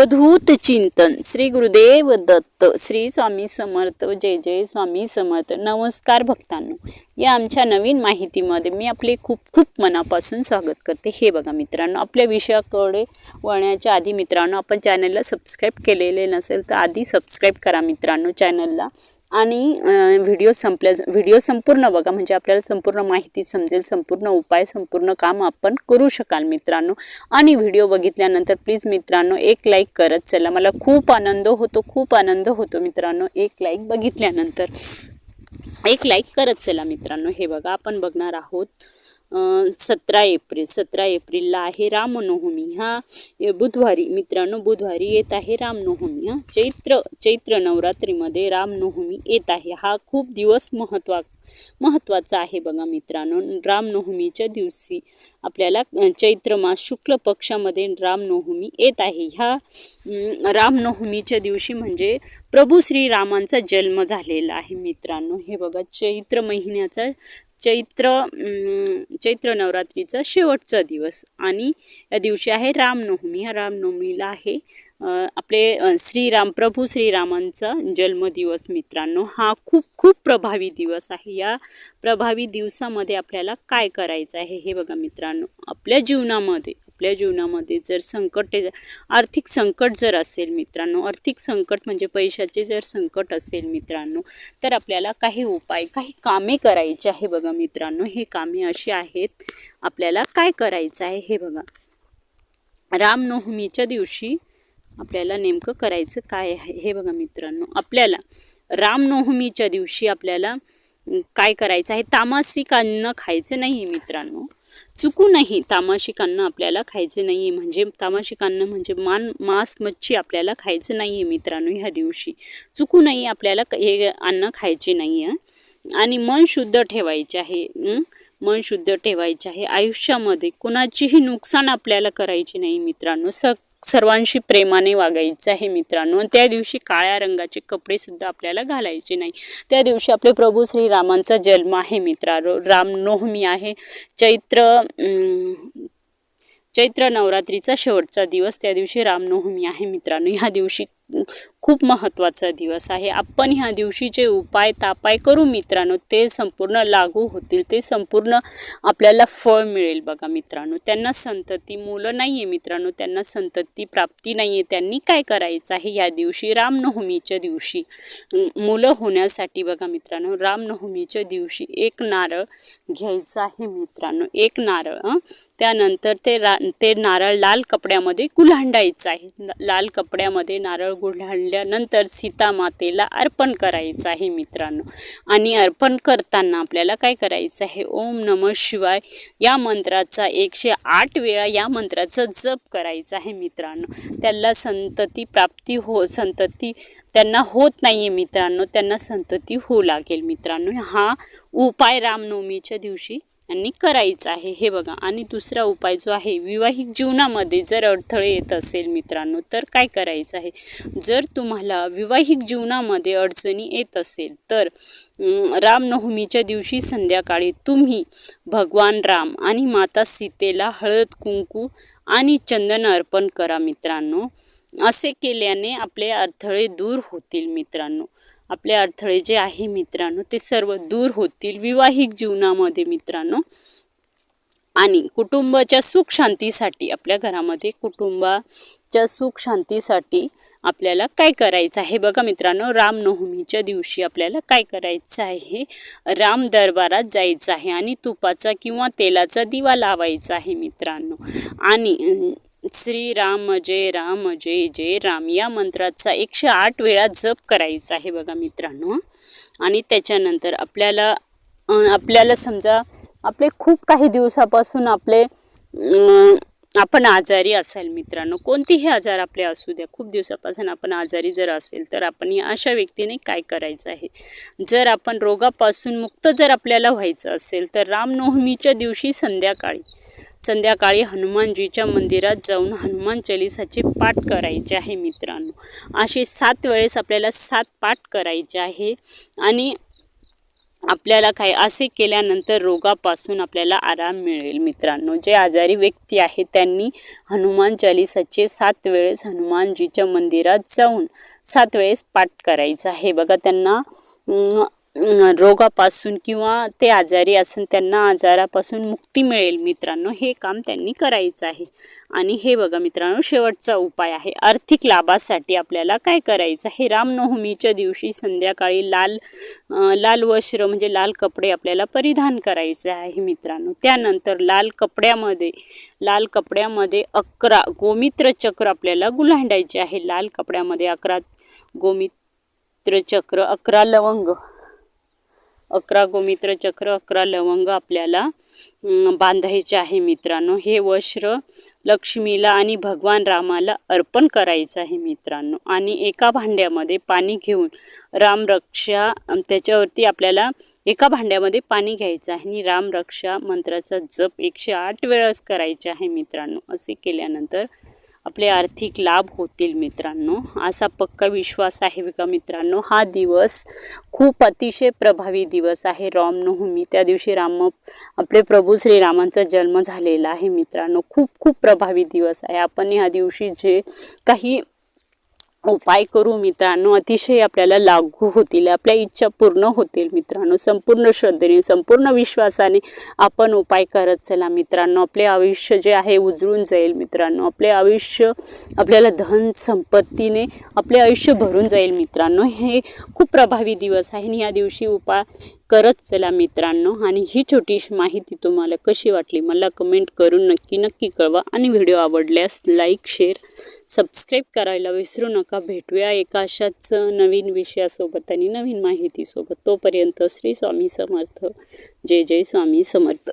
Rodou. Avadhoot चिंतन. श्री गुरुदेव दत्त श्री स्वामी समर्थ जय जय स्वामी समर्थ. नमस्कार भक्तांनो. या आमच्या नवीन माहितीमध्ये मी आपले खूप खूप मनापासून स्वागत करते. हे बघा मित्रांनो आपल्या विषयाकडे वळण्याच्या आधी मित्रांनो आपण चॅनलला सबस्क्राईब केलेले नसेल तर आधी सबस्क्राईब करा मित्रांनो चॅनलला. आणि व्हिडिओ संपल्या व्हिडिओ संपूर्ण बघा. म्हणजे आपल्याला संपूर्ण माहिती समजेल संपूर्ण उपाय संपूर्ण काम आपण करू शकाल मित्रांनो. आणि व्हिडिओ बघितल्यानंतर प्लीज मित्रांनो एक लाईक करत चला मला खूप आनंद होतो खूप आनंद होतो मित्रांनो. एक लाईक बघितल्यानंतर एक लाईक करत चला मित्रांनो. हे बघा आपण बघणार आहोत. सतरा एप्रिल सतरा एप्रिलला आहे रामनवमी हा बुधवारी. मित्रांनो बुधवारी येत आहे रामनवमी हा. चैत्र चैत्र नवरात्रीमध्ये रामनवमी येत आहे. हा खूप दिवस महत्वा महत्त्वाचा आहे बघा मित्रांनो. रामनवमीच्या दिवशी आपल्याला चैत्र मास शुक्ल पक्षामध्ये रामनवमी येत आहे. ह्या रामनवमीच्या दिवशी म्हणजे प्रभू श्रीरामांचा जन्म झालेला आहे मित्रांनो. हे बघा चैत्र महिन्याचा चैत्र चैत्र नवरात्रीचा शेवटचा दिवस. आणि या दिवशी आहे रामनवमी. ह्या रामनवमीला आहे आपले श्रीराम प्रभू श्रीरामांचा जन्मदिवस मित्रांनो. हा खूप खूप प्रभावी दिवस आहे. या प्रभावी दिवसामध्ये आपल्याला काय करायचं आहे हे बघा मित्रांनो. आपल्या जीवनामध्ये आपल्या जीवनामध्ये जर संकट आर्थिक संकट जर असेल मित्रांनो आर्थिक संकट म्हणजे पैशाचे जर संकट असेल मित्रांनो तर आपल्याला काही उपाय काही कामे करायची आहे बघा मित्रांनो. हे कामे अशी आहेत आपल्याला काय करायचं आहे हे बघा. रामनवमीच्या दिवशी आपल्याला नेमकं करायचं काय आहे हे बघा मित्रांनो. आपल्याला रामनवमीच्या दिवशी आपल्याला काय करायचं आहे? तामासिक अन्न खायचं नाही मित्रांनो. चुकूनही तामाशिक अन्न आपल्याला खायचं नाही आहे म्हणजे तामाशिक अन्न म्हणजे मान मांस मच्छी आपल्याला खायचं नाही आहे मित्रांनो ह्या दिवशी. चुकूनही आपल्याला हे अन्न खायचे नाही आहे आणि मन शुद्ध ठेवायचे आहे. मन शुद्ध ठेवायचे आहे. आयुष्यामध्ये कोणाचीही नुकसान आपल्याला करायची नाही मित्रांनो. स सर्वांशी प्रेमाने वागायचं आहे मित्रांनो. आणि त्या दिवशी काळ्या रंगाचे कपडे सुद्धा आपल्याला घालायचे नाही. त्या दिवशी आपले प्रभू श्रीरामांचा जन्म आहे मित्रांनो. रामनवमी आहे. चैत्र चैत्र नवरात्रीचा शेवटचा दिवस त्या दिवशी रामनवमी आहे मित्रांनो. ह्या दिवशी खूप महत्त्वाचा दिवस आहे. आपण ह्या दिवशी जे उपाय तापाय करू मित्रांनो. ते संपूर्ण लागू होतील. ते संपूर्ण आपल्याला फळ मिळेल बघा मित्रांनो. त्यांना संतती मुलं नाही आहे मित्रांनो. त्यांना संतती प्राप्ती नाही आहे त्यांनी काय करायचं आहे या दिवशी? रामनवमीच्या दिवशी. मुलं होण्यासाठी बघा मित्रांनो. रामनवमीच्या दिवशी एक नारळ घ्यायचं आहे मित्रांनो. एक नारळ त्यानंतर ते रा ते नारळ लाल कपड्यामध्ये गुलांडायचं आहे. लाल कपड्यामध्ये नारळ गुलांडल्यानंतर सीता मातेला अर्पण करायचं आहे मित्रांनो. आणि अर्पण करताना आपल्याला काय करायचं आहे? ओम नम शिवाय या मंत्राचा एकशे आठ वेळा या मंत्राचा जप करायचा आहे मित्रांनो. त्याला संतती प्राप्ती हो संतती त्यांना होत नाही आहे मित्रांनो. त्यांना संतती होऊ लागेल मित्रांनो. हा उपाय रामनवमीच्या दिवशी यांनी करायचं आहे. हे बघा. आणि दुसरा उपाय जो आहे विवाहिक जीवनामध्ये जर अडथळे येत असेल मित्रांनो तर काय करायचं आहे? जर तुम्हाला विवाहिक जीवनामध्ये अडचणी येत असेल तर रामनवमीच्या दिवशी संध्याकाळी तुम्ही भगवान राम आणि माता सीतेला हळद कुंकू आणि चंदन अर्पण करा मित्रांनो. असे केल्याने आपले अडथळे दूर होतील मित्रांनो. आपले अडथळे जे आहे मित्रांनो ते सर्व दूर होतील विवाहिक जीवनामध्ये मित्रांनो. आणि कुटुंबाच्या सुख शांतीसाठी आपल्या घरामध्ये कुटुंबाच्या सुख शांतीसाठी आपल्याला काय करायचं आहे? बघा मित्रांनो रामनवमीच्या दिवशी आपल्याला काय करायचं आहे? राम दरबारात जायचं आहे आणि तुपाचा किंवा तेलाचा दिवा लावायचा आहे मित्रांनो. आणि श्री श्रीराम जय राम जय जय राम या मंत्राचा एकशे आठ वेळा जप करायचा आहे बघा मित्रांनो. आणि त्याच्यानंतर आपल्याला आपल्याला समजा आपले खूप काही दिवसापासून आपले आपण आजारी असाल मित्रांनो. कोणतेही आजार आपले असू द्या खूप दिवसापासून आपण आजारी जर असेल तर आपण या अशा व्यक्तीने काय करायचं आहे? जर आपण रोगापासून मुक्त जर आपल्याला व्हायचं असेल तर रामनवमीच्या दिवशी संध्याकाळी संध्याकाळी हनुमानजीच्या मंदिरात जाऊन हनुमान चालिसाचे पाठ करायचे आहे मित्रांनो. असे सात वेळेस आपल्याला सात पाठ करायचे आहे आणि आपल्याला काय असे केल्यानंतर रोगापासून आपल्याला आराम मिळेल मित्रांनो. जे आजारी व्यक्ती आहेत त्यांनी हनुमान चालिसाचे सात वेळेस हनुमानजीच्या मंदिरात जाऊन सात वेळेस पाठ करायचा आहे. बघा त्यांना रोगापासून किंवा ते आजारी असून त्यांना आजारापासून मुक्ती मिळेल मित्रांनो. हे काम त्यांनी करायचं आहे. आणि हे बघा मित्रांनो शेवटचा उपाय आहे. आर्थिक लाभासाठी आपल्याला काय करायचं आहे? रामनवमीच्या दिवशी संध्याकाळी लाल लाल वस्त्र म्हणजे लाल कपडे आपल्याला परिधान करायचे आहे मित्रांनो. त्यानंतर लाल कपड्यामध्ये लाल कपड्यामध्ये अकरा गोमित्र चक्र आपल्याला गुलांडायचे आहे. लाल कपड्यामध्ये अकरा गोमित्र चक्र अकरा लवंग अकरा गोमित्र चक्र अकरा लवंग आपल्याला बांधायचे आहे मित्रांनो. हे वस्त्र लक्ष्मीला आणि भगवान रामाला अर्पण करायचं आहे मित्रांनो. आणि एका भांड्यामध्ये पाणी घेऊन रामरक्षा त्याच्यावरती आपल्याला एका भांड्यामध्ये पाणी घ्यायचं आहे. आणि रामरक्षा मंत्राचा जप एकशे आठ वेळाच करायचे आहे मित्रांनो. असे केल्यानंतर आपले आर्थिक लाभ होतील मित्रांनो. असा पक्का विश्वास आहे का मित्रांनो. हा दिवस खूप अतिशय प्रभावी दिवस आहे. रामनवमी त्या दिवशी राम आपले प्रभू श्रीरामांचा जन्म झालेला आहे मित्रांनो. खूप खूप प्रभावी दिवस आहे. आपण ह्या दिवशी जे काही हो, उपाय करू मित्रांनो. अतिशय आपल्याला लागू होतील आपल्या इच्छा पूर्ण होतील मित्रांनो. संपूर्ण श्रद्धेने संपूर्ण विश्वासाने आपण उपाय करत चला मित्रांनो. आपले आयुष्य जे आहे उजळून जाईल मित्रांनो. आपले आयुष्य आपल्याला धन संपत्तीने आपले आयुष्य भरून जाईल मित्रांनो. हे खूप प्रभावी दिवस आहे आणि या दिवशी उपाय करत चला मित्रांनो. आणि ही छोटीशी माहिती तुम्हाला कशी वाटली? मला कमेंट करून नक्की नक्की कळवा. आणि व्हिडिओ आवडल्यास लाईक शेअर सबस्क्राईब करायला विसरू नका. भेटूया एका अशाच नवीन विषयासोबत आणि नवीन माहितीसोबत. तोपर्यंत श्री स्वामी समर्थ. जय जय स्वामी समर्थ.